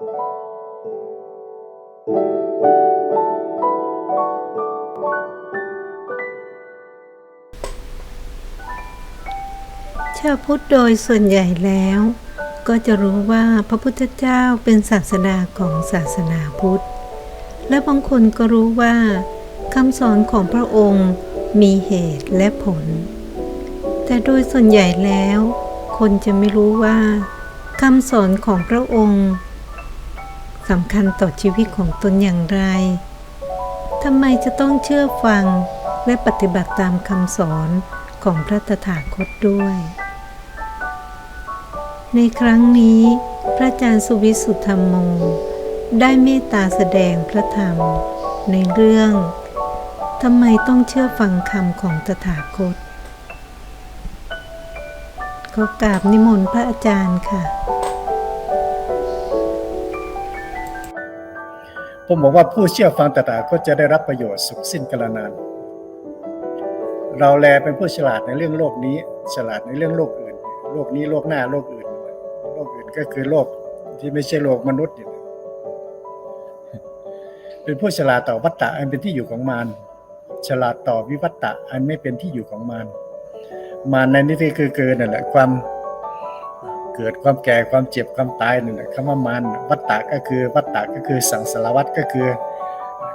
ชาวพุทธโดยส่วนใหญ่แล้ว ก็จะรู้ว่าพระพุทธเจ้าเป็นศาสดาของศาสนาพุทธ และบางคนก็รู้ว่าคำสอนของพระองค์มีเหตุและผล แต่โดยส่วนใหญ่แล้ว คนจะไม่รู้ว่าคำสอนของพระองค์ สำคัญต่อชีวิตของตนอย่างไรทำไมจะต้องเชื่อฟังและปฏิบัติตามคำสอนของพระตถาคตด้วย ในครั้งนี้พระอาจารย์สุวิสุทธรรมโมได้เมตตาแสดงพระธรรม ในเรื่องทำไมต้องเชื่อฟังคำของตถาคตขอกราบนิมนต์พระอาจารย์ค่ะ ผมบอกว่าผู้เชื่อฟังตถาคตจะได้รับประโยชน์สุขสิ้นกาลนาน เราแลเป็นผู้ฉลาดในเรื่องโลกนี้ ฉลาดในเรื่องโลกอื่น โลกนี้โลกหน้าโลกอื่น โลกอื่นก็คือโลกที่ไม่ใช่โลกมนุษย์เนี่ยเป็นผู้ฉลาดต่อวัตตะอันเป็นที่อยู่ของมารฉลาดต่อวิวัตตะอันไม่เป็นที่อยู่ของมารมารในนี้คือเกินนั่นแหละความ เกิดความแก่ความเจ็บความตายนั่นแหละคำว่ามารวัตตะก็คือวัตตะก็คือสังสารวัตก็คือ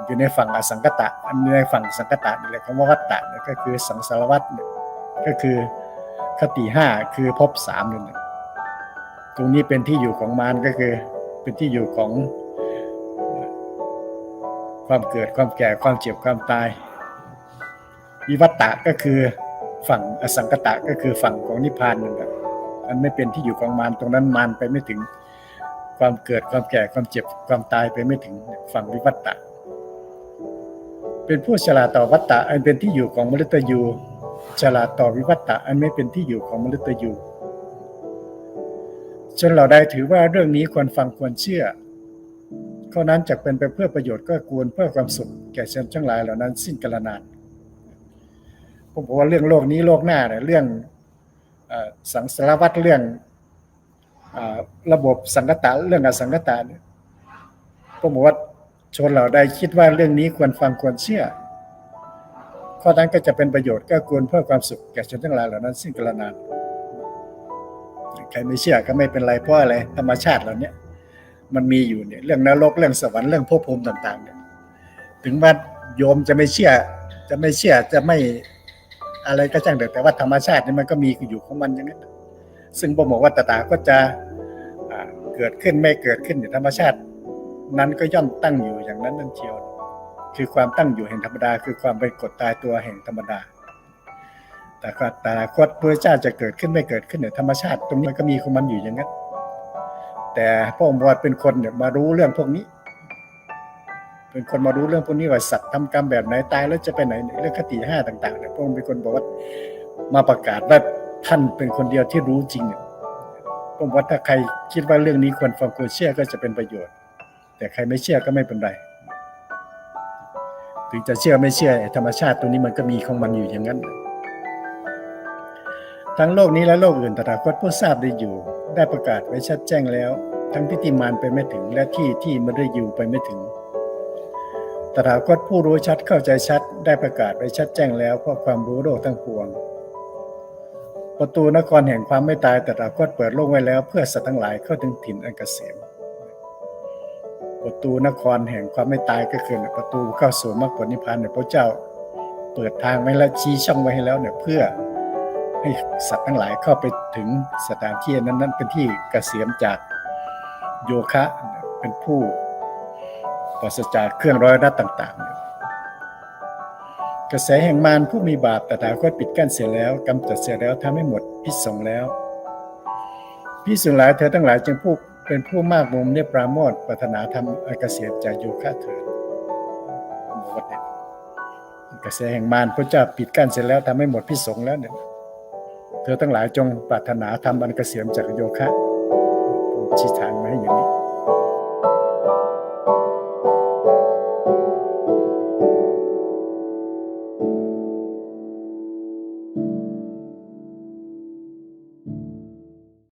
อยู่ในฝั่งอสังกตะอันในฝั่งสังกตะนี่แหละคำว่าวัตตะก็คือสังสารวัตก็คือคติห้าคือภพสามนั่นะตรงนี้เป็นที่อยู่ของมารก็คือเป็นที่อยู่ของ ความเกิดความแก่ความเจ็บความตายวิวัตตะก็คือฝั่งอสังกตะก็คือฝั่งของนิพพานนั่นแหละ มันไม่เป็นที่อยู่ของมารตรงนั้นมารไปไม่ถึง ความเกิดความแก่ความเจ็บความตายไปไม่ถึงฝั่งวิวัตตะ เป็นผู้ฉลาดต่อวัตตะ อันเป็นที่อยู่ของมฤตยูฉลาดต่อวิวัตตะ อันไม่เป็นที่อยู่ของมฤตยูจนเราได้ถือว่าเรื่องนี้ควรฟังควรเชื่อข้อนั้นจะเป็นไปเพื่อประโยชน์ก็ควรเพื่อความสุขแก่ชนทั้งหลายเหล่านั้นสิ้นกาลนานผมบอกว่าเรื่องโลกนี้โลกหน้าเนี่ยเรื่อง สังสารวัตรเรื่องอระบบสังกตะเรื่องอสังกตะเนี่ยผมบอกว่าชนเราได้คิดว่าเรื่องนี้ควรฟังควรเชื่อ ข้อนั้นก็จะเป็นประโยชน์ก็ควรเพื่อความสุขแก่ชนทั้งหลายเหล่านั้นสิ้นกาลนานใครไม่เชื่อก็ไม่เป็นไรเพราะอะไรธรรมชาติเหล่านี้มันมีอยู่เนี่ยเรื่องนรกเรื่องสวรรค์เรื่องภพภูมิต่าง ๆ เนี่ย ถึงว่าโยมจะไม่เชื่อ จะไม่เชื่อจะไม่ อะไรก็ช่างเถอะแต่ว่าธรรมชาตินี่มันก็มีอยู่ของมันอย่างนั้นซึ่งผมบอกว่าตถาก็จะเกิดขึ้นไม่เกิดขึ้นในธรรมชาติ นั้นก็ย่อมตั้งอยู่อย่างนั้นนั่นเชียวคือความตั้งอยู่แห่งธรรมดา คือความเป็นกฎตายตัวแห่งธรรมดา แต่ก็ต่ละคตพระเจ้าจะเกิดขึ้นไม่เกิดขึ้นเนี่ยธรรมชาติ ตรงนี้มันก็มีของมันอยู่อย่างนั้น แต่พระองค์บอกว่าเป็นคนเนี่ยมารู้เรื่องพวกนี้ เป็นคนมารู้เรื่องพวกนี้ว่าสัตว์ทำกรรมแบบไหนตายแล้วจะไปไหนเรื่องคติห้าต่างๆเนี่ยพระองค์เป็นคนบอกว่ามาประกาศว่าท่านเป็นคนเดียวที่รู้จริงเนี่ยผมว่าถ้าใครคิดว่าเรื่องนี้ควรฟังควรเชื่อก็จะเป็นประโยชน์ แต่ใครไม่เชื่อก็ไม่เป็นไรถึงจะเชื่อไม่เชื่อธรรมชาติตรงนี้มันก็มีของมันอยู่อย่างนั้นทั้งโลกนี้และโลกอื่นตถาคตผู้ทราบได้อยู่ ได้ประกาศไว้ชัดแจ้งแล้ว ทั้งที่ติมานไปไม่ถึงและที่ที่มฤยูไปไม่ถึง ตถาคตผู้รู้ชัดเข้าใจชัดได้ประกาศไว้ชัดแจ้งแล้วเพราะความรู้โลกทั้งปวง ประตูนครแห่งความไม่ตายตถาคตเปิดโลกไว้แล้ว เพื่อสัตว์ทั้งหลายเข้าถึงถิ่นอันเกษมประตูนครแห่งความไม่ตายก็คือประตูเข้าสู่มรรคผลนิพพานเนี่ยพระเจ้า เปิดทางไว้และชี้ช่องไว้ให้แล้วเนี่ยเพื่อให้สัตว์ทั้งหลายเข้าไปถึงสถานที่นั้นนั้นเป็นที่เกษมจากโยคะเป็นผู้ ปราศจากเครื่องร้อยรัดต่างๆ กระแสแห่งมารผู้มีบาปตถาคตปิดกั้นเสียแล้วกำจัดเสียแล้วทำให้หมดพิษสงแล้วพี่สุหลายเธอทั้งหลายจึงผู้เป็นผู้มากมุมเนี่ยปราโมทปรารถนาทำอันเกษมจากโยคะเถิดบอกระแสแห่งมารพระเจ้าปิดกั้นเสร็จแล้วทำให้หมดพิสงแล้วเนี่ยเธอทั้งหลายจงปรารถนาทำอันเกษมจากโยคะชี้ทางมาให้อย่างนี้